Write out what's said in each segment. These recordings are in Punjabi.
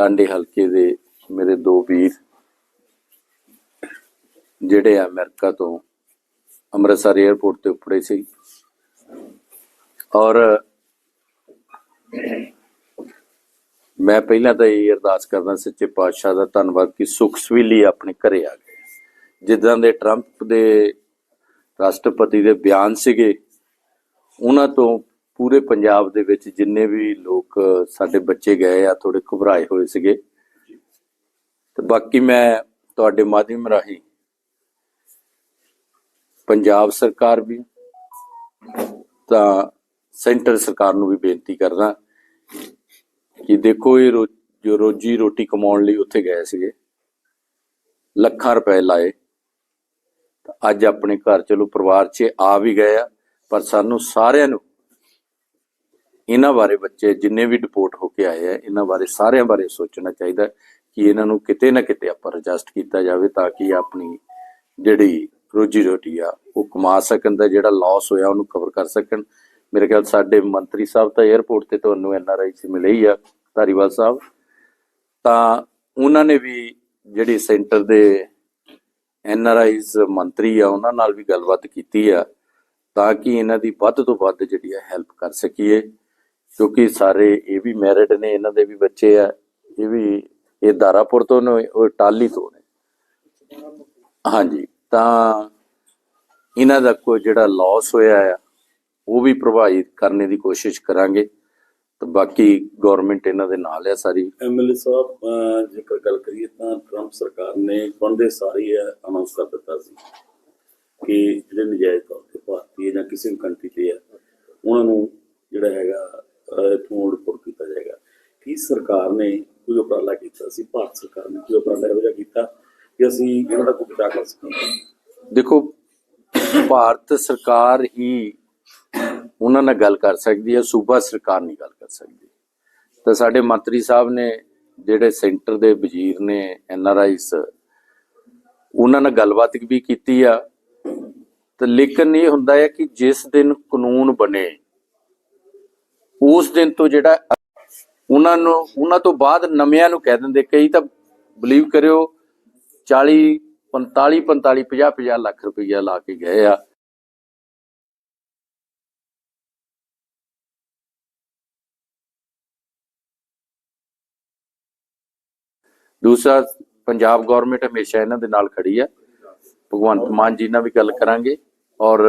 ਟਾਂਡੇ ਹਲਕੇ ਦੇ ਮੇਰੇ ਦੋ ਵੀਰ, ਜਿਹੜੇ ਆ ਅਮਰੀਕਾ ਤੋਂ ਅੰਮ੍ਰਿਤਸਰ 에ਅਰਪੋਰਟ ਤੇ ਉਪੜੇ ਸੀ। ਔਰ ਮੈਂ ਪਹਿਲਾਂ ਤਾਂ ਇਹ ਅਰਦਾਸ ਕਰਦਾ ਸੱਚੇ ਪਾਤਸ਼ਾਹ ਦਾ ਧੰਨਵਾਦ ਕਿ ਸੁਖ ਸਵੀਲੀ ਆਪਣੇ ਘਰੇ ਆ ਗਏ। ਜਿੱਦਾਂ ਦੇ ਟਰੰਪ ਦੇ ਰਾਸ਼ਟਰਪਤੀ ਦੇ ਬਿਆਨ ਸੀਗੇ, ਉਹਨਾਂ ਤੋਂ ਪੂਰੇ ਪੰਜਾਬ ਦੇ ਵਿੱਚ ਜਿੰਨੇ ਵੀ ਲੋਕ ਸਾਡੇ ਬੱਚੇ ਗਏ ਆ ਥੋੜੇ ਘਬਰਾਏ ਹੋਏ ਸੀਗੇ। ਤੇ ਬਾਕੀ ਮੈਂ ਤੁਹਾਡੇ ਮਾਧਿਅਮ ਰਾਹੀਂ ਪੰਜਾਬ ਸਰਕਾਰ ਵੀ ਤਾਂ ਸੈਂਟਰ ਸਰਕਾਰ ਨੂੰ ਵੀ ਬੇਨਤੀ ਕਰਦਾ ਕਿ ਦੇਖੋ ਇਹ ਜੋ ਰੋਜੀ ਰੋਟੀ ਕਮਾਉਣ ਲਈ ਉੱਥੇ ਗਏ ਸੀਗੇ ਲੱਖਾਂ ਰੁਪਏ ਲਾਏ। ਤਾਂ ਅੱਜ ਆਪਣੇ ਘਰ ਚਲੋ ਪਰਿਵਾਰ 'ਚ ਆ ਵੀ ਗਏ ਆ ਪਰ ਸਾਨੂੰ ਸਾਰਿਆਂ ਨੂੰ ਇਹਨਾਂ ਬਾਰੇ ਬੱਚੇ ਜਿੰਨੇ ਵੀ ਡਿਪੋਰਟ ਹੋ ਕੇ ਆਏ ਆ, ਇਹਨਾਂ ਬਾਰੇ ਸਾਰਿਆਂ ਬਾਰੇ ਸੋਚਣਾ ਚਾਹੀਦਾ ਕਿ ਇਹਨਾਂ ਨੂੰ ਕਿਤੇ ਨਾ ਕਿਤੇ ਆਪਾਂ ਐਡਜਸਟ ਕੀਤਾ ਜਾਵੇ ਤਾਂ ਕਿ ਆਪਣੀ ਜਿਹੜੀ ਰੋਜੀ ਰੋਟੀ ਆ, ਉਹ ਕਮਾ ਸਕਣ ਦਾ ਜਿਹੜਾ ਲਾਸ ਹੋਇਆ ਉਹਨੂੰ ਕਵਰ ਕਰ ਸਕਣ। ਮੇਰੇ ਖਿਆਲ ਸਾਡੇ ਮੰਤਰੀ ਸਾਹਿਬ ਤਾਂ 에ਅਰਪੋਰਟ ਤੇ ਤੁਹਾਨੂੰ ਐਨਆਰਆਈ ਸੀ ਮਿਲੇ ਹੀ ਆ, ਧਾਰੀਵਾਲ ਸਾਹਿਬ। ਤਾਂ ਉਹਨਾਂ ਨੇ ਵੀ ਜਿਹੜੀ ਸੈਂਟਰ ਦੇ ਐਨਆਰਆਈਜ਼ ਮੰਤਰੀ ਆ, ਉਹਨਾਂ ਨਾਲ ਵੀ ਗੱਲਬਾਤ ਕੀਤੀ ਆ, ਤਾਂ ਕਿ ਇਹਨਾਂ ਦੀ ਵੱਧ ਤੋਂ ਵੱਧ ਜਿਹੜੀ ਆ ਹੈਲਪ ਕਰ ਸਕੀਏ। ਕਿਉਂਕਿ ਸਾਰੇ ਇਹ ਵੀ ਮੈਰਿਡ ਨੇ, ਇਹਨਾਂ ਦੇ ਵੀ ਬੱਚੇ ਆ, ਇਹ ਵੀ, ਇਹ ਦਾਰਾਪੁਰ ਤੋਂ ਨੇ, ਉਹ ਟਾਲੀ ਤੋਂ ਨੇ। ਹਾਂਜੀ, ਤਾਂ ਇਹਨਾਂ ਦਾ ਕੋਈ ਜਿਹੜਾ ਲਾਸ ਹੋਇਆ ਆ, ਉਹ ਵੀ ਪ੍ਰਭਾਵਿਤ ਕਰਨ ਦੀ ਕੋਸ਼ਿਸ਼ ਕਰਾਂਗੇ। ਤੇ ਬਾਕੀ ਗਵਰਨਮੈਂਟ ਇਹਨਾਂ ਦੇ ਨਾਲ ਆ ਸਾਰੀ। ਐਮਐਲਏ ਸਾਹਿਬ ਜੇਕਰ ਗੱਲ ਕਰੀਏ ਤਾਂ ਟਰੰਪ ਸਰਕਾਰ ਨੇ ਬੰਦੇ ਸਾਰੀ ਅਨਾਉਂਸ ਕਰ ਦਿੱਤਾ ਸੀ ਕਿ ਜਿਹੜੇ ਨਜਾਇਜ਼ ਤੌਰ ਤੇ ਭਾਰਤੀ ਜਾਂ ਕਿਸੇ ਵੀ ਕੰਟਰੀ ਤੇ ਹੈ ਉਹਨਾਂ ਨੂੰ ਜਿਹੜਾ ਹੈਗਾ ਇੱਥੋਂ ਰਿਪੋਰਟ ਕੀਤਾ ਜਾਏਗਾ ਕੀ ਸਰਕਾਰ ਨੇ ਕੋਈ ਉਪਰਾਲਾ ਕੀਤਾ ਸੀ, ਭਾਰਤ ਸਰਕਾਰ ਨੇ ਕੋਈ ਉਪਰਾਲਾ ਇਹੋ ਜਿਹਾ ਕੀਤਾ ਕਿ ਅਸੀਂ ਇਹਨਾਂ ਦਾ ਕੋਈ ਬਚਾਅ ਕਰ ਸਕੀਏ? ਦੇਖੋ, ਭਾਰਤ ਸਰਕਾਰ ਹੀ ਉਹਨਾਂ ਨਾਲ ਗੱਲ ਕਰ ਸਕਦੀ ਹੈ, ਸੂਬਾ ਸਰਕਾਰ ਨਹੀਂ ਗੱਲ ਕਰ ਸਕਦੀ। ਤਾਂ ਸਾਡੇ ਮੰਤਰੀ ਸਾਹਿਬ ਨੇ ਜਿਹੜੇ ਸੈਂਟਰ ਦੇ ਵਜ਼ੀਰ ਨੇ, ਐਨ ਆਰ ਆਈਸ ਉਹਨਾਂ ਨਾਲ ਗੱਲਬਾਤ ਵੀ ਕੀਤੀ ਆ। ਤੇ ਲੇਕਿਨ ਇਹ ਹੁੰਦਾ ਹੈ ਕਿ ਜਿਸ ਦਿਨ ਕਾਨੂੰਨ ਬਣੇ ਉਸ ਦਿਨ ਤੋਂ ਜਿਹੜਾ ਉਹਨਾਂ ਨੂੰ, ਉਹਨਾਂ ਤੋਂ ਬਾਅਦ ਨਵਿਆਂ ਨੂੰ ਕਹਿ ਦਿੰਦੇ, ਕਈ ਤਾਂ ਬਲੀਵ ਕਰਿਓ 40 45 45 50 50 ਲੱਖ ਰੁਪਈਆ ਲਾ ਕੇ ਗਏ ਆ। ਦੂਸਰਾ, ਪੰਜਾਬ ਗਵਰਨਮੈਂਟ ਹਮੇਸ਼ਾ ਇਹਨਾਂ ਦੇ ਨਾਲ ਖੜੀ ਆ। ਭਗਵੰਤ ਮਾਨ ਜੀ ਨਾਲ ਵੀ ਗੱਲ ਕਰਾਂਗੇ। ਔਰ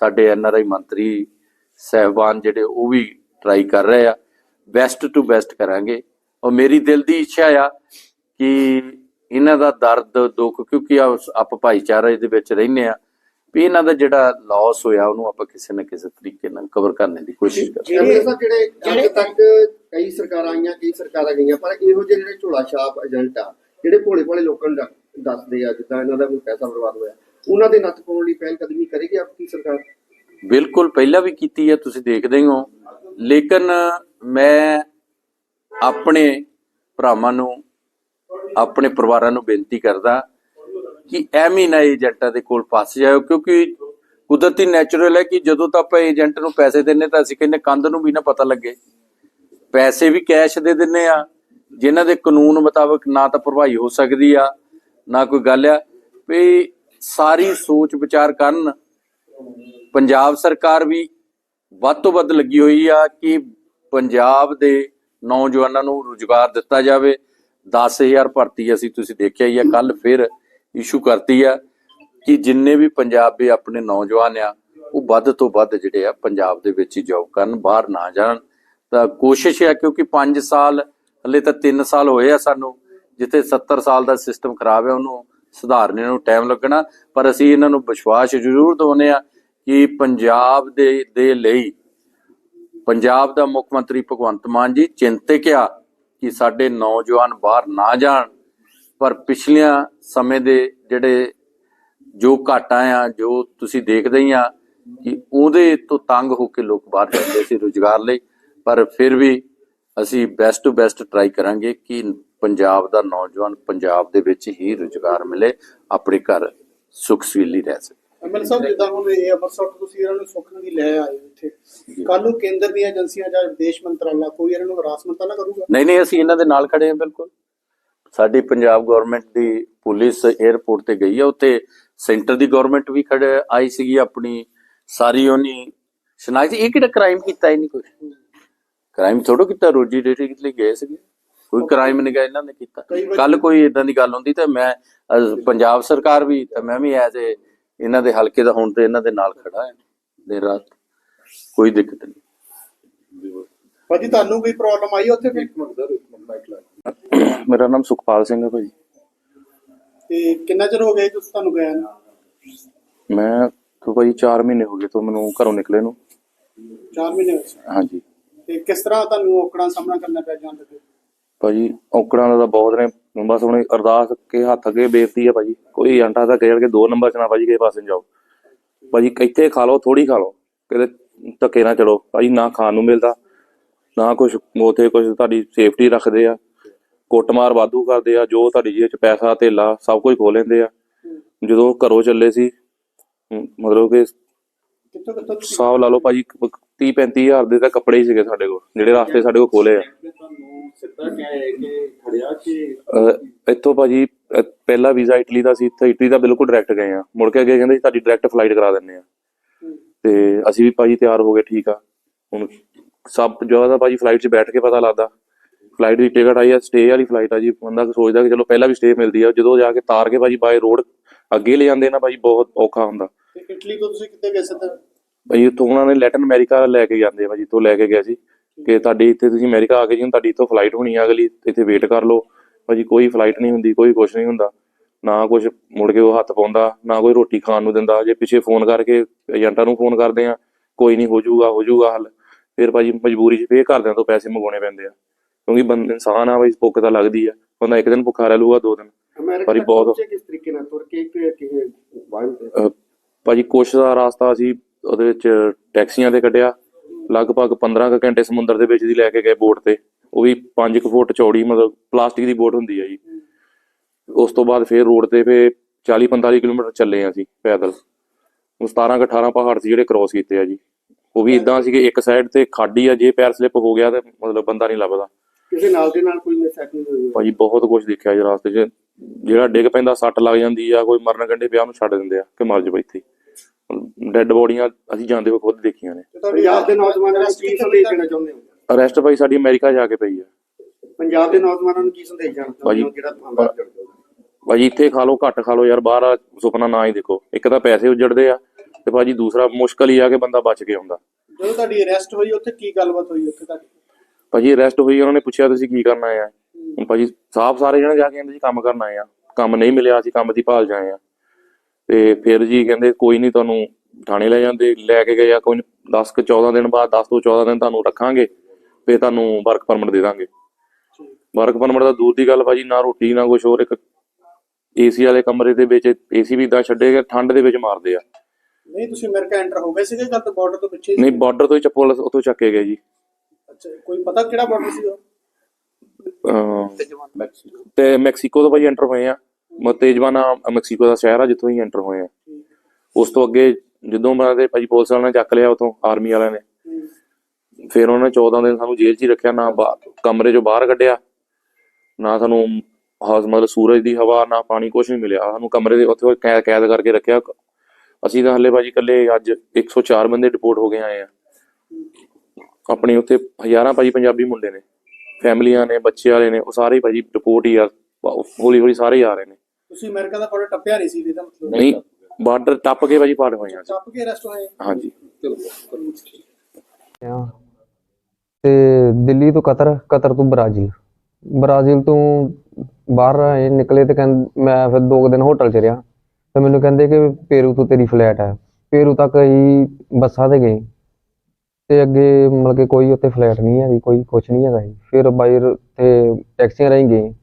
ਸਾਡੇ ਐਨਆਰਆਈ ਮੰਤਰੀ ਸਹਿਬਾਨ ਜਿਹੜੇ, ਉਹ ਵੀ ਟਰਾਈ ਕਰ ਰਹੇ ਆ। ਬੈਸਟ ਟੂ ਬੈਸਟ ਕਰਾਂਗੇ। ਔਰ ਮੇਰੀ ਦਿਲ ਦੀ ਇੱਛਾ ਆ ਕਿ ਇਹਨਾਂ ਦਾ ਦਰਦ ਦੁੱਖ ਕਿਉਂਕਿ ਆਪ ਆਪ ਭਾਈਚਾਰੇ ਦੇ ਵਿੱਚ ਰਹਿੰਦੇ ਆ ਵੀ ਇਹਨਾਂ ਦਾ ਜਿਹੜਾ ਲਾਸ ਹੋਇਆ ਉਹਨੂੰ ਆਪਾਂ ਕਿਸੇ ਨਾ ਕਿਸੇ ਤਰੀਕੇ ਨਾਲ ਕਵਰ ਕਰਨ ਦੀ ਕੋਸ਼ਿਸ਼ ਜਿਹੜੇ ਸਾਹਿਬ ਜਿਹੜੇ ਅੱਜ ਤੱਕ ਕਈ ਸਰਕਾਰਾਂ ਆਈਆਂ ਕਈ ਸਰਕਾਰਾਂ ਗਈਆਂ ਪਰ ਇਹੋ ਜਿਹੇ ਜਿਹੜੇ ਝੋਲਾ ਛਾਪ ਏਜੰਟ ਆ ਜਿਹੜੇ ਭੋਲੇ ਭਾਲੇ ਲੋਕਾਂ ਨੂੰ ਦ- ਦੱਸਦੇ ਆ ਜਿੱਦਾਂ ਇਹਨਾਂ ਦਾ ਕੋਈ ਪੈਸਾ ਬਰਬਾਦ ਹੋਇਆ ਉਹਨਾਂ ਦੇ ਨੱਥ ਪਾਉਣ ਲਈ ਪਹਿਲ ਕਦਮੀ ਕਰੇਗੀ ਆਪਕੀ ਸਰਕਾਰ? ਬਿਲਕੁਲ ਪਹਿਲਾਂ ਵੀ ਕੀਤੀ ਹੈ ਤੁਸੀਂ ਦੇਖਦੇ ਹੀ ਹੋ। ਲੇਕਿਨ ਮੈਂ ਆਪਣੇ ਭਰਾਵਾਂ ਨੂੰ, ਆਪਣੇ ਪਰਿਵਾਰਾਂ ਨੂੰ ਬੇਨਤੀ ਕਰਦਾ ਕਿ ਐਵੇਂ ਨਾ ਏਜੰਟਾਂ ਦੇ ਕੋਲ ਫਸ ਜਾਓ ਕਿਉਂਕਿ ਕੁਦਰਤੀ ਨੈਚੁਰਲ ਹੈ ਕਿ ਜਦੋਂ ਤਾਂ ਆਪਾਂ ਏਜੰਟ ਨੂੰ ਪੈਸੇ ਦਿੰਨੇ ਤਾਂ ਅਸੀਂ ਕਹਿੰਦੇ ਕੰਧ ਨੂੰ ਵੀ ਨਾ ਪਤਾ ਲੱਗੇ। ਪੈਸੇ ਵੀ ਕੈਸ਼ ਦੇ ਦਿੰਨੇ ਆ ਜਿਨ੍ਹਾਂ ਦੇ ਕਾਨੂੰਨ ਮੁਤਾਬਕ ਨਾ ਤਾਂ ਭਰਵਾਈ ਹੋ ਸਕਦੀ ਆ, ਨਾ ਕੋਈ ਗੱਲ ਆ। ਵੀ ਸਾਰੀ ਸੋਚ ਵਿਚਾਰ ਕਰਨ, ਪੰਜਾਬ ਸਰਕਾਰ ਵੀ ਵੱਧ ਤੋਂ ਵੱਧ ਲੱਗੀ ਹੋਈ ਆ ਕਿ ਪੰਜਾਬ ਦੇ ਨੌਜਵਾਨਾਂ ਨੂੰ ਰੁਜ਼ਗਾਰ ਦਿੱਤਾ ਜਾਵੇ। 10000 ਭਰਤੀ ਅਸੀਂ ਤੁਸੀਂ ਦੇਖਿਆ ਹੀ ਆ ਕੱਲ ਫਿਰ ਇਸ਼ੂ ਕਰਤੀ ਆ ਕਿ ਜਿੰਨੇ ਵੀ ਪੰਜਾਬੀ ਆਪਣੇ ਨੌਜਵਾਨ ਆ, ਉਹ ਵੱਧ ਤੋਂ ਵੱਧ ਜਿਹੜੇ ਆ ਪੰਜਾਬ ਦੇ ਵਿੱਚ ਹੀ ਜੌਬ ਕਰਨ, ਬਾਹਰ ਨਾ ਜਾਣ। ਤਾਂ ਕੋਸ਼ਿਸ਼ ਹੈ ਕਿਉਂਕਿ 5 ਸਾਲ, ਹਲੇ ਤਾਂ 3 ਸਾਲ ਹੋਏ ਆ ਸਾਨੂੰ, ਜਿੱਥੇ 70 ਸਾਲ ਦਾ ਸਿਸਟਮ ਖਰਾਬ ਹੈ ਉਹਨੂੰ ਸੁਧਾਰਨੇ ਨੂੰ ਟਾਈਮ ਲੱਗਣਾ। ਪਰ ਅਸੀਂ ਇਹਨਾਂ ਨੂੰ ਵਿਸ਼ਵਾਸ ਜ਼ਰੂਰ ਦਿਵਾਉਂਦੇ ਆ ਕਿ ਪੰਜਾਬ ਦੇ ਦੇ ਲਈ ਪੰਜਾਬ ਦਾ ਮੁੱਖ ਮੰਤਰੀ ਭਗਵੰਤ ਮਾਨ ਜੀ ਚਿੰਤਕ ਆ ਕਿ ਸਾਡੇ ਨੌਜਵਾਨ ਬਾਹਰ ਨਾ ਜਾਣ, ਪਰ ਪਿਛਲੀਆਂ ਸਮੇਂ ਦੇ ਜਿਹੜੇ ਜੋ ਘਾਟਾਂ ਆ, ਜੋ ਤੁਸੀਂ ਦੇਖਦੇ ਹੀ ਆ ਕਿ ਉਹਦੇ ਤੋਂ ਤੰਗ ਹੋ ਕੇ ਲੋਕ ਬਾਹਰ ਜਾਂਦੇ ਸੀ ਰੁਜ਼ਗਾਰ ਲਈ, ਪਰ ਫਿਰ ਵੀ ਅਸੀਂ ਬੈਸਟ ਟੂ ਬੈਸਟ ਟਰਾਈ ਕਰਾਂਗੇ ਕਿ ਪੰਜਾਬ ਦਾ ਨੌਜਵਾਨ ਪੰਜਾਬ ਦੇ ਵਿੱਚ ਹੀ ਰੁਜ਼ਗਾਰ ਮਿਲੇ, ਆਪਣੇ ਘਰ ਸੁਖ ਸਵੀਲੀ ਰਹਿ ਸਕੇ। ਐਮਐਲ ਸਾਹਿਬ ਜਿੱਦਾਂ ਹੁਣ ਇਹ ਅੰਮ੍ਰਿਤਸਰ ਤੋਂ ਤੁਸੀਂ ਇਹਨਾਂ ਨੂੰ ਸੁੱਖਣ ਦੀ ਲੈ ਆਏ ਇੱਥੇ ਕੱਲ ਨੂੰ ਕੇਂਦਰ ਦੀਆਂ ਏਜੰਸੀਆਂ ਜਾਂ ਵਿਦੇਸ਼ ਮੰਤਰਾਲਾ ਕੋਈ ਇਹਨਾਂ ਨੂੰ ਹਰਾਸਮੈਂਟ ਤਾਂ ਨਾ ਕਰੂਗਾ? ਨਹੀਂ ਨਹੀਂ ਅਸੀਂ ਇਹਨਾਂ ਦੇ ਨਾਲ ਖੜੇ ਹਾਂ ਬਿਲਕੁਲ। ਸਾਡੀ ਪੰਜਾਬ ਗਵਰਨਮੈਂਟ ਦੀ ਪੁਲਿਸ 에ਅਰਪੋਰਟ ਤੇ ਗਈ ਹੈ ਉੱਥੇ ਸੈਂਟਰ ਦੀ ਗਵਰਨਮੈਂਟ ਵੀ ਖੜੇ ਆਈ ਸੀਗੀ ਆਪਣੀ ਸਾਰੀ ਉਹਨੀ ਸ਼ਨਾਖਤ ਇਹ ਕਿਹੜਾ ਕ੍ਰਾਈਮ ਕੀਤਾ ਹੀ ਨਹੀਂ ਕੋਈ? ਕ੍ਰਾਈਮ ਥੋੜੋ ਕੀਤਾ ਰੋਜੀ ਰੇਟੀ ਲਈ ਗਏ ਸੀਗੇ। ਕੋਈ ਕ੍ਰਾਈਮ ਨਹੀਂ ਗਾ ਇਹਨਾਂ ਨੇ ਕੀਤਾ। ਕੱਲ ਕੋਈ ਇਦਾਂ ਦੀ ਗੱਲ ਹੁੰਦੀ ਤਾਂ ਮੈਂ ਪੰਜਾਬ ਸਰਕਾਰ ਵੀ ਤਾਂ ਮੈਂ ਵੀ ਐਜ਼ ਏ ਇਹਨਾਂ ਦੇ ਹਲਕੇ ਦਾ ਹੁਣ ਤੇ ਇਹਨਾਂ ਦੇ ਨਾਲ ਖੜਾ ਹਾਂ ਦੇਰ ਰਾਤ। ਕੋਈ ਦਿੱਕਤ ਨਹੀਂ। ਭਾਜੀ ਤੁਹਾਨੂੰ ਕੋਈ ਪ੍ਰੋਬਲਮ ਆਈ ਉੱਥੇ ਫਿਰ? ਮੇਰਾ ਨਾਮ ਸੁਖਪਾਲ ਸਿੰਘ ਹੈ ਭਾਈ ਤੇ ਕਿੰਨਾ ਚਿਰ ਹੋ ਗਿਆ ਜੀ ਤੁਸੀਂ ਤੁਹਾਨੂੰ ਗਿਆ ਨੂੰ? ਮੈਂ ਤੋਂ ਭਾਈ 4 ਮਹੀਨੇ ਹੋ ਗਏ ਤੋਂ ਮੈਨੂੰ ਘਰੋਂ ਨਿਕਲੇ ਨੂੰ। 4 ਮਹੀਨੇ। ਹਾਂਜੀ। ਤੇ ਕਿਸ ਤਰ੍ਹਾਂ ਤੁਹਾਨੂੰ ਔਕੜਾਂ ਸਾਹਮਣਾ ਕਰਨਾ ਪਿਆ ਲੱਗੇ? ਭਾਜੀ ਔਕੜਾਂ ਦਾ ਤਾਂ ਬਹੁਤ ਨੇ। ਬਸ ਹੁਣ ਅਰਦਾਸ ਕੇ ਹੱਥ ਅੱਗੇ ਬੇਨਤੀ ਹੈ ਭਾਜੀ। ਕੋਈ ਅੰਟਾ ਤਾਂ ਕਹਿ ਕੇ ਦੋ ਨੰਬਰ ਚ ਨਾ ਭਾਜੀ ਕਿਸੇ ਪਾਸੇ ਜਾਓ। ਭਾਜੀ ਇੱਥੇ ਖਾ ਲਓ ਥੋੜੀ ਖਾ ਲਓ। ਕਿਤੇ ਧੱਕੇ ਨਾ ਚਲੋ। ਭਾਜੀ ਨਾ ਖਾਣ ਨੂੰ ਮਿਲਦਾ। ਨਾ ਕੁਝ ਉਥੇ ਕੁਝ ਤੁਹਾਡੀ ਸੇਫਟੀ ਰੱਖਦੇ ਆ। ਕੁੱਟਮਾਰ ਵਾਧੂ ਕਰਦੇ ਆ। ਜੋ ਤੁਹਾਡੀ ਜੇਬ ਚ ਪੈਸਾ ਧੇਲਾ ਸਭ ਕੁਝ ਖੋ ਲੈਂਦੇ ਆ। ਜਦੋਂ ਘਰੋਂ ਚੱਲੇ ਸੀ ਮਤਲਬ ਕਿ ਕਿੱਥੋਂ ਕਿੱਥੋਂ ਹਿਸਾਬ ਲਾ ਲਓ ਭਾਜੀ 30 35000 ਦੇ ਤਾਂ ਕੱਪੜੇ ਹੀ ਸੀਗੇ ਸਾਡੇ ਕੋਲ ਜਿਹੜੇ ਰਾਸਤੇ ਸਾਡੇ ਕੋਲ ਖੋਲੇ ਆ ਤੁਹਾਨੂੰ ਸਿੱਧਾ ਕਿਹਾ ਹੈ ਕਿ ਖੜਿਆ ਕਿ ਅਹ ਇੱਥੋਂ ਭਾਜੀ ਪਹਿਲਾ ਵੀਜ਼ਾ ਇਟਲੀ ਦਾ ਸੀ ਇੱਥੇ ਇਟਲੀ ਦਾ ਬਿਲਕੁਲ ਡਾਇਰੈਕਟ ਗਏ ਆ। ਮੁੜ ਕੇ ਅੱਗੇ ਕਹਿੰਦੇ ਤੁਹਾਡੀ ਡਾਇਰੈਕਟ ਫਲਾਈਟ ਕਰਾ ਦਿੰਨੇ ਆ। ਤੇ ਅਸੀਂ ਵੀ ਭਾਜੀ ਤਿਆਰ ਹੋ ਗਏ ਠੀਕ ਆ। ਹੁਣ ਸਭ ਜ਼ਿਆਦਾ ਭਾਜੀ ਫਲਾਈਟ 'ਚ ਬੈਠ ਕੇ ਪਤਾ ਲੱਗਦਾ। ਫਲਾਈਟ ਦੀ ਟਿਕਟ ਆਈ ਆ ਸਟੇ ਵਾਲੀ ਫਲਾਈਟ ਆ ਜੀ। ਬੰਦਾ ਸੋਚਦਾ ਕਿ ਚਲੋ ਪਹਿਲਾਂ ਵੀ ਸਟੇ ਮਿਲਦੀ ਆ। ਜਦੋਂ ਜਾ ਕੇ ਤਾਰ ਕੇ ਭਾਜੀ ਬਾਏ ਰੋਡ ਅੱਗੇ ਲੈ ਜਾਂਦੇ ਨਾ ਭਾਜੀ ਬਹੁਤ ਔਖਾ ਹੁੰਦਾ। ਤੇ ਇਟਲੀ ਤੋਂ ਤੁਸੀਂ ਕਿੱਥੇ ਗਏ ਸਿੱਧਾ ਭਾਜੀ ਉੱਥੋਂ ਉਹਨਾਂ ਨੇ ਲੈਟਨ ਅਮਰੀਕਾ ਲੈ ਕੇ ਜਾਂਦੇ ਆ ਭਾਜੀ ਤੋਂ ਲੈ ਕੇ ਗਿਆ ਸੀ। ਕਿ ਤੁਹਾਡੀ ਇੱਥੇ ਤੁਸੀਂ ਅਮਰੀਕਾ ਆ ਕੇ ਜੀ ਹੁਣ ਤੁਹਾਡੀ ਇੱਥੋਂ ਫਲਾਈਟ ਹੋਣੀ ਆ ਅਗਲੀ ਇੱਥੇ ਵੇਟ ਕਰ ਲਓ। ਭਾਜੀ ਕੋਈ ਫਲਾਈਟ ਨਹੀਂ ਹੁੰਦੀ ਕੋਈ ਕੁਝ ਨਹੀਂ ਹੁੰਦਾ। ਨਾ ਕੁਝ ਮੁੜ ਕੇ ਉਹ ਹੱਥ ਪਾਉਂਦਾ ਨਾ ਕੋਈ ਰੋਟੀ ਖਾਣ ਨੂੰ ਦਿੰਦਾ। ਜੇ ਪਿੱਛੇ ਫੋਨ ਕਰਕੇ ਏਜੰਟਾਂ ਨੂੰ ਫੋਨ ਕਰਦੇ ਆ ਕੋਈ ਨਹੀਂ ਹੋ ਜਾਊਗਾ ਹੋ ਜਾਊਗਾ ਹੱਲ। ਫਿਰ ਭਾਜੀ ਮਜਬੂਰੀ 'ਚ ਫੇਰ ਘਰਦਿਆਂ ਤੋਂ ਪੈਸੇ ਮੰਗਾਉਣੇ ਪੈਂਦੇ ਆ। ਕਿਉਂਕਿ ਬੰਦ ਇਨਸਾਨ ਆ ਭਾਈ ਭੁੱਖ ਤਾਂ ਲੱਗਦੀ ਆ। ਬੰਦਾ ਇੱਕ ਦਿਨ ਭੁੱਖਾ ਰਹਿ ਲੂਗਾ ਦੋ ਦਿਨ। ਤੱਕ ਬਹੁਤ- ਕਿਸ ਤਰੀਕੇ ਨਾਲ? ਤੁਰ ਕੇ ਕਿ ਕਿਸੇ ਭਾਜੀ ਕੁਛ ਦਾ ਰਾਸਤਾ ਅਸੀਂ ਉਹਦੇ ਵਿੱਚ ਟੈਕਸੀਆਂ ਤੇ ਕੱਢਿਆ। ਲਗਭਗ 15 ਕੁ ਘੰਟੇ ਸਮੁੰਦਰ ਦੇ ਵਿੱਚ ਦੀ ਲੈ ਕੇ ਗਏ ਬੋਟ ਤੇ। ਉਹ ਵੀ 5 ਕੁ ਫੁੱਟ ਚੌੜੀ ਮਤਲਬ ਪਲਾਸਟਿਕ ਦੀ ਬੋਟ ਹੁੰਦੀ ਹੈ ਜੀ। ਉਸ ਤੋਂ ਬਾਅਦ ਫੇਰ ਰੋਡ ਤੇ ਫੇ 40 45 ਕਿਲੋਮੀਟਰ ਚੱਲੇ ਆ ਅਸੀਂ ਪੈਦਲ। ਉਹ 17 ਕੁ 18 ਪਹਾੜ ਸੀ ਜਿਹੜੇ ਕ੍ਰੋਸ ਕੀਤੇ ਆ ਜੀ। ਉਹ ਵੀ ਇਦਾਂ ਸੀ ਕਿ ਇੱਕ ਸਾਈਡ ਤੇ ਖਾਡੀ ਆ ਜੇ ਪੈਰ ਸਲਿੱਪ ਹੋ ਗਿਆ ਤੇ ਮਤਲਬ ਬੰਦਾ ਨਹੀਂ ਲੱਭਦਾ। ਕਿਸੇ ਨਾਲ ਦੇ ਨਾਲ ਕੋਈ ਨਹੀਂ ਹੋਈ। ਭਾਜੀ ਬਹੁਤ ਕੁਝ ਦੇਖਿਆ ਜੀ ਰਾਸਤੇ 'ਚ। ਜਿਹੜਾ ਡਿੱਗ ਪੈਂਦਾ ਸੱਟ ਲੱਗ ਜਾਂਦੀ ਆ ਕੋਈ ਮਰਨ ਕੰਢੇ ਪਿਆ ਉਹਨੂੰ ਛੱਡ ਦਿੰਦੇ ਆ ਕਿ ਮਰ ਜਾ ਇੱਥੇ ਡੈੱਡ ਬੋਡੀਆਂ ਅਸੀਂ ਜਾਂਦੇ ਹੋਏ ਖੁਦ ਦੇਖੀਆਂ ਨੇ। ਪੰਜਾਬ ਦੇ ਨੌਜਵਾਨਾਂ ਨੂੰ ਕੀ ਸੰਦੇਸ਼ ਦੇਣਾ ਚਾਹੁੰਦੇ ਹੋ? ਅਰੈਸਟ ਭਾਈ ਸਾਡੀ ਅਮਰੀਕਾ ਜਾ ਕੇ ਪਈ ਆ। ਪੰਜਾਬ ਦੇ ਨੌਜਵਾਨਾਂ ਨੂੰ ਕੀ ਸੰਦੇਸ਼ ਦੇਣਾ ਚਾਹੁੰਦੇ ਹੋ? ਜਿਹੜਾ ਹਮਲਾ ਕਰਦੇ ਹੋ ਭਾਜੀ ਇੱਥੇ ਖਾ ਲਓ ਘੱਟ ਖਾ ਲਓ ਯਾਰ ਬਾਹਰ ਆ ਸੁਪਨਾ ਨਾ ਹੀ ਦੇਖੋ। ਇੱਕ ਤਾਂ ਪੈਸੇ ਉੱਜੜਦੇ ਆ ਤੇ ਭਾਜੀ ਦੂਸਰਾ ਮੁਸ਼ਕਲ ਹੀ ਆ ਕਿ ਬੰਦਾ ਬਚ ਕੇ ਆਉਂਦਾ। ਜਦੋਂ ਤੁਹਾਡੀ ਅਰੈਸਟ ਹੋਈ ਉੱਥੇ ਕੀ ਗੱਲਬਾਤ ਹੋਈ ਉੱਥੇ ਤੁਹਾਡੀ? ਭਾਜੀ ਅਰੈਸਟ ਹੋਈ ਉਹਨਾਂ ਨੇ ਪੁੱਛਿਆ ਤੁਸੀਂ ਕੀ ਕਰਨ ਆਏ ਆ? ਹੁਣ ਭਾਜੀ ਸਾਫ਼ ਸਾਰੇ ਜਣੇ ਜਾ ਕੇ ਕਹਿੰਦੇ ਜੀ ਕੰਮ ਕਰਨ ਆਏ ਆ। ਕੰਮ ਨਹੀਂ ਮਿਲਿਆ ਅਸੀਂ ਕੰਮ ਦੀ ਭਾਲ ਜਾਏ ਆ। ਤੇ ਫਿਰ ਜੀ ਕਹਿੰਦੇ ਕੋਈ ਨਹੀਂ ਤੁਹਾਨੂੰ ਥਾਣੇ ਲੈ ਜਾਂਦੇ ਲੈ ਕੇ ਗਏ ਆ ਕੋਈ 10 ਕੁ 14 ਦਿਨ ਬਾਅਦ 10 ਤੋਂ 14 ਦਿਨ ਤੁਹਾਨੂੰ ਰੱਖਾਂਗੇ ਫਿਰ ਤੁਹਾਨੂੰ ਵਰਕ ਪਰਮਿਟ ਦੇ ਦਾਂਗੇ। ਵਰਕ ਪਰਮਿਟ ਦਾ ਦੂਰ ਦੀ ਗੱਲ ਭਾਜੀ ਨਾ ਰੋਟੀ ਨਾ ਕੁਝ ਹੋਰ ਇੱਕ ਏਸੀ ਵਾਲੇ ਕਮਰੇ ਦੇ ਵਿੱਚ ਏਸੀ ਵੀ ਇਦਾਂ ਛੱਡੇ ਗਏ ਠੰਡ ਦੇ ਵਿੱਚ ਮਾਰਦੇ ਆ। ਨਹੀਂ ਤੁਸੀਂ ਅਮਰੀਕਾ ਐਂਟਰ ਹੋ ਗਏ ਸੀਗੇ ਤੋਂ ਬਾਰਡਰ ਤੋਂ ਪਿੱਛੇ? ਨਹੀਂ ਬਾਰਡਰ ਤੋਂ ਹੀ ਚੱਪਲ ਉੱਥੋਂ ਚੱਕੇ ਗਏ ਜੀ। ਅੱਛਾ ਕੋਈ ਪਤਾ ਕਿਹੜਾ ਬਾਰਡਰ ਸੀ ਉਹ ਅਹ ਤੇ ਮੈਕਸੀਕੋ ਤੋਂ ਭਾਈ ਐਂਟਰ ਹੋਏ ਆ। ਮ ਤੇਜਵਾਨਾ ਮੈਕਸੀਕੋ ਦਾ ਸ਼ਹਿਰ ਆ, ਜਿੱਥੋਂ ਹੀ ਐਂਟਰ ਹੋਏ ਆ। ਉਸ ਤੋਂ ਅੱਗੇ ਜਦੋਂ ਮੈਂ ਤੇ ਭਾਜੀ ਪੁਲਿਸ ਵਾਲਿਆਂ ਨੇ ਚੱਕ ਲਿਆ ਉਥੋਂ ਆਰਮੀ ਵਾਲਿਆਂ ਨੇ। ਫਿਰ ਉਹਨਾਂ ਨੇ 14 ਦਿਨ ਸਾਨੂੰ ਜੇਲ੍ਹ 'ਚ ਹੀ ਰੱਖਿਆ, ਨਾ ਬਾ- ਕਮਰੇ 'ਚੋਂ ਬਾਹਰ ਕੱਢਿਆ, ਨਾ ਸਾਨੂੰ ਹਾਸ ਮਤਲਬ ਸੂਰਜ ਦੀ ਹਵਾ, ਨਾ ਪਾਣੀ ਕੁਝ ਨਹੀਂ ਮਿਲਿਆ। ਸਾਨੂੰ ਕਮਰੇ ਦੇ ਉੱਥੇ ਕੈਦ ਕੈਦ ਕਰਕੇ ਰੱਖਿਆ। ਅਸੀਂ ਤਾਂ ਹੱਲੇ ਭਾਜੀ ਇਕੱਲੇ ਅੱਜ 104 ਬੰਦੇ ਡਿਪੋਰਟ ਹੋ ਗਏ ਆਏ ਆ। ਆਪਣੇ ਉੱਥੇ ਹਜ਼ਾਰਾਂ ਭਾਜੀ ਪੰਜਾਬੀ ਮੁੰਡੇ ਨੇ। ਫੈਮਲੀਆਂ ਨੇ, ਬੱਚੇ ਵਾਲੇ ਨੇ, ਉਹ ਸਾਰੇ ਭਾਜੀ ਰਿਪੋਰਟ ਹੀ ਆ। ਹੌਲੀ ਹੌਲੀ ਸਾਰੇ ਹੀ ਆ ਰਹੇ ਨੇ। ਤੁਸੀਂ ਅਮਰੀਕਾ ਦਾ ਬਾਰਡਰ ਟੱਪਿਆ ਨਹੀਂ ਸੀ ਇਹਦਾ ਮਤਲਬ ਨਹੀਂ ਬਾਰਡਰ ਟੱਪ ਕੇ ਭਾਜੀ ਪਾਰ ਹੋਏ ਆ ਅਸੀਂ। ਟੱਪ ਕੇ ਅਰੈਸਟ ਹੋਏ। ਹਾਂਜੀ। ਆ ਤੇ ਦਿੱਲੀ ਤੋਂ ਕਤਰ ਕਤਰ ਤੋਂ ਬ੍ਰਾਜ਼ੀਲ। ਬ੍ਰਾਜ਼ੀਲ ਤੋਂ ਬਾਹਰ ਆਏ ਨਿਕਲੇ ਤੇ ਕਹਿੰਦੇ ਮੈਂ ਫਿਰ ਦੋ ਕੁ ਦਿਨ ਹੋਟਲ 'ਚ ਰਿਹਾ। ਤੇ ਮੈਨੂੰ ਕਹਿੰਦੇ ਕਿ ਪੇਰੂ ਤੋਂ ਤੇਰੀ ਫਲੈਟ ਹੈ। ਪੇਰੂ ਤੱਕ ਅਸੀਂ ਬੱਸਾਂ ਤੇ ਗਏ। ਤੇ ਅੱਗੇ ਮਤਲਬ ਕਿ ਕੋਈ ਉੱਥੇ ਫਲੈਟ ਨਹੀਂ ਹੈਗੀ ਕੋਈ ਕੁਛ ਨਹੀਂ ਹੈਗਾ ਜੀ। ਫਿਰ ਬਾਈ ਰ- ਤੇ ਟੈਕਸੀਆਂ ਰਾਹੀਂ ਗਏ।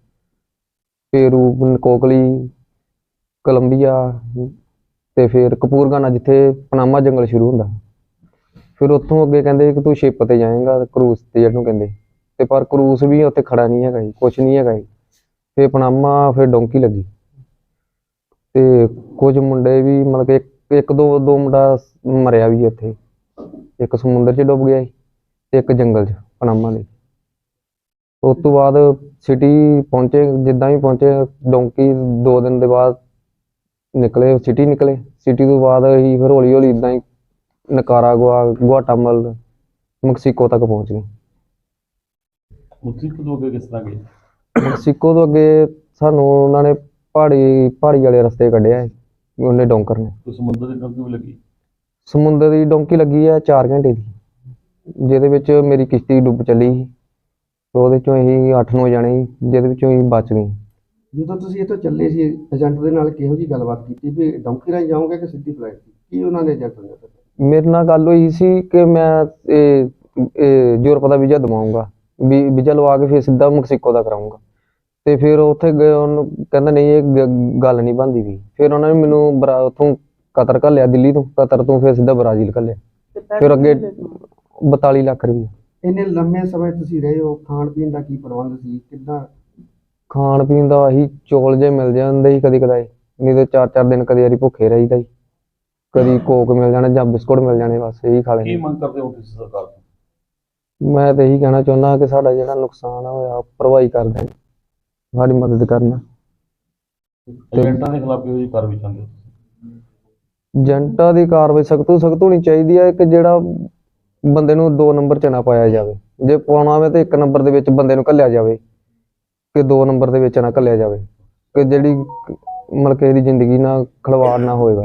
ਪੇਰੂ, ਕੋਕਲੀ, ਕੋਲੰਬੀਆ ਤੇ ਫਿਰ ਕਪੂਰਗਾਨਾ ਜਿੱਥੇ ਪਨਾਮਾ ਜੰਗਲ ਸ਼ੁਰੂ ਹੁੰਦਾ। ਫਿਰ ਉੱਥੋਂ ਅੱਗੇ ਕਹਿੰਦੇ ਕਿ ਤੂੰ ਸ਼ਿਪ ਤੇ ਜਾਏਂਗਾ ਕਰੂਜ਼ ਤੇ ਜਿਹਨੂੰ ਕਹਿੰਦੇ। ਤੇ ਪਰ ਕਰੂਜ਼ ਵੀ ਉੱਥੇ ਖੜਾ ਨਹੀਂ ਹੈਗਾ ਜੀ, ਕੁਛ ਨਹੀਂ ਹੈਗਾ ਜੀ। ਫਿਰ ਪਨਾਮਾ, ਫਿਰ ਡੋਂਕੀ ਲੱਗੀ। ਤੇ ਕੁਝ ਮੁੰਡੇ ਵੀ ਮਤਲਬ ਕਿ ਇੱਕ ਇੱਕ ਦੋ ਦੋ ਮੁੰਡਾ ਮਰਿਆ ਵੀ ਇੱਥੇ ਇੱਕ ਸਮੁੰਦਰ 'ਚ ਡੁੱਬ ਗਿਆ ਸੀ ਤੇ ਇੱਕ ਜੰਗਲ 'ਚ ਪਨਾਮਾ ਦੇ। ਉਸ ਤੋਂ ਬਾਅਦ ਸਿਟੀ ਪਹੁੰਚੇ ਜਿੱਦਾਂ ਹੀ ਪਹੁੰਚੇ ਡੋਂਕੀ ਦੋ ਦਿਨ ਦੇ ਬਾਅਦ ਨਿਕਲੇ ਸਿਟੀ ਨਿਕਲੇ। ਸਿਟੀ ਤੋਂ ਬਾਅਦ ਅਸੀਂ ਫਿਰ ਹੌਲੀ ਹੌਲੀ ਇਦਾਂ ਹੀ ਨਕਾਰਾਗੁਆ ਗੁਆਟਾਮਲ ਮੈਕਸੀਕੋ ਤੱਕ ਪਹੁੰਚ ਗਏ। ਉੱਥੇ ਕਦੋਂ ਅੱਗੇ ਕਿਸ ਤਰ੍ਹਾਂ ਗਏ? ਮੈਕਸੀਕੋ ਤੋਂ ਅੱਗੇ ਸਾਨੂੰ ਉਹਨਾਂ ਨੇ ਪਹਾੜੀ ਪਹਾੜੀ ਵਾਲੇ ਰਸਤੇ ਕੱਢਿਆ ਉਹਨੇ ਡੋਂਕਰ ਨੇ। ਸਮੁੰਦਰ ਦੀ ਡੰਕੀ ਵੀ ਲੱਗੀ? ਸਮੁੰਦਰ ਦੀ ਡੋਂਕੀ ਲੱਗੀ ਆ 4 ਘੰਟੇ ਦੀ। ਜਿਹਦੇ ਵਿੱਚ ਮੇਰੀ ਕਿਸ਼ਤੀ ਡੁੱਬ ਚੱਲੀ ਸੀ। ਉਹਦੇ ਚੋਂ ਅਸੀਂ 8-9 ਜਣੇ ਸੀ ਜਿਹਦੇ ਵਿੱਚੋਂ ਅਸੀਂ ਬਚ ਗਏ। ਜਦੋਂ ਤੁਸੀਂ ਇੱਥੋਂ ਚੱਲੇ ਸੀ ਏਜੰਟ ਦੇ ਨਾਲ ਕਿਹੋ ਜੀ ਗੱਲਬਾਤ ਕੀਤੀ? ਵੀ ਡੌਂਕੀ ਰਾਹੀਂ ਜਾਓਗੇ ਕਿ ਸਿੱਧੀ ਫਲਾਈਟ ਕੀ ਉਹਨਾਂ ਨੇ ਏਜੰਟ ਨੇ ਮੇਰੇ ਨਾਲ ਗੱਲ ਹੋਈ ਸੀ ਕਿ ਮੈਂ ਇਹ ਇਹ ਯੂਰਪ ਦਾ ਵੀਜ਼ਾ ਦਵਾਉਂਗਾ। ਵੀ ਵੀਜ਼ਾ ਲਵਾ ਕੇ ਫਿਰ ਸਿੱਧਾ ਮੈਕਸੀਕੋ ਦਾ ਕਰਾਉਂਗਾ। ਤੇ ਫਿਰ ਉੱਥੇ ਗਏ ਉਹਨੂੰ ਕਹਿੰਦਾ ਨਹੀਂ ਇਹ ਗ- ਗੱਲ ਨਹੀਂ ਬਣਦੀ ਵੀ। ਫਿਰ ਉਹਨਾਂ ਨੇ ਮੈਨੂੰ ਬਰਾ ਉੱਥੋਂ ਕਤਰ ਘੱਲਿਆ ਦਿੱਲੀ ਤੋਂ। ਕਤਰ ਤੋਂ ਫਿਰ ਸਿੱਧਾ ਬ੍ਰਾਜ਼ੀਲ ਘੱਲਿਆ। ਫਿਰ ਅੱਗੇ 42 ਲੱਖ ਰੁਪਏ ਇੰਨੇ ਲੰਮੇ ਸਮੇਂ ਤੁਸੀਂ ਰਹੇ ਹੋ ਖਾਣ ਪੀਣ ਦਾ ਕੀ ਪ੍ਰਬੰਧ ਸੀ? ਕਿੱਦਾਂ? ਖਾਣ ਪੀਣ ਦਾ ਆਹੀ ਚੌਲ ਜੇ ਮਿਲ ਜਾਂਦੇ ਸੀ ਕਦੀ ਕਦਾਈ ਨਹੀਂ ਤੇ ਚਾਰ ਚਾਰ ਦਿਨ ਕਦੀ ਵਾਰੀ ਭੁੱਖੇ ਰਹੀਦਾ ਸੀ। ਕਦੀ ਕੋਕ ਮਿਲ ਜਾਣਾ ਜਾਂ ਬਿਸਕੁਟ ਮਿਲ ਜਾਣੇ ਬਸ ਇਹੀ ਖਾ ਕੀ ਮੰਗ ਕਰਦੇ ਹੋ ਤੁਸੀਂ ਸਰਕਾਰ ਤੋਂ? ਮੈਂ ਤਾਂ ਇਹੀ ਕਹਿਣਾ ਚਾਹੁੰਦਾ ਕਿ ਸਾਡਾ ਜਿਹੜਾ ਨੁਕਸਾਨ ਹੋਇਆ ਉਹ ਭਰਵਾਈ ਕਰ ਦੇਣ ਸਾਡੀ ਮਦਦ ਕਰਨ। ਏਜੰਟਾਂ ਦੇ ਖਿਲਾਫ ਇਹੋ ਜਿਹੀ ਕਾਰਵਾਈ ਚਾਹੁੰਦੇ ਹੋ ਏਜੰਟਾਂ ਦੀ ਕਾਰਵਾਈ ਸਖਤ ਤੋਂ ਸਖਤ ਹੋਣੀ ਚਾਹੀਦੀ ਹੈ ਕਿ ਜਿਹੜਾ ਬੰਦੇ ਨੂੰ ਦੋ ਨੰਬਰ 'ਚ ਨਾ ਪਾਇਆ ਜਾਵੇ। ਜੇ ਪਾਉਣਾ ਹੋਵੇ ਤਾਂ ਇੱਕ ਨੰਬਰ ਦੇ ਵਿੱਚ ਬੰਦੇ ਨੂੰ ਘੱਲਿਆ ਜਾਵੇ ਕਿ ਦੋ ਨੰਬਰ ਦੇ ਵਿੱਚ ਨਾ ਘੱਲਿਆ ਜਾਵੇ। ਕਿ ਜਿਹੜੀ ਮਤਲਬ ਕਿ ਇਹਦੀ ਜ਼ਿੰਦਗੀ ਨਾਲ ਖਿਲਵਾੜ ਨਾ ਹੋਏਗਾ।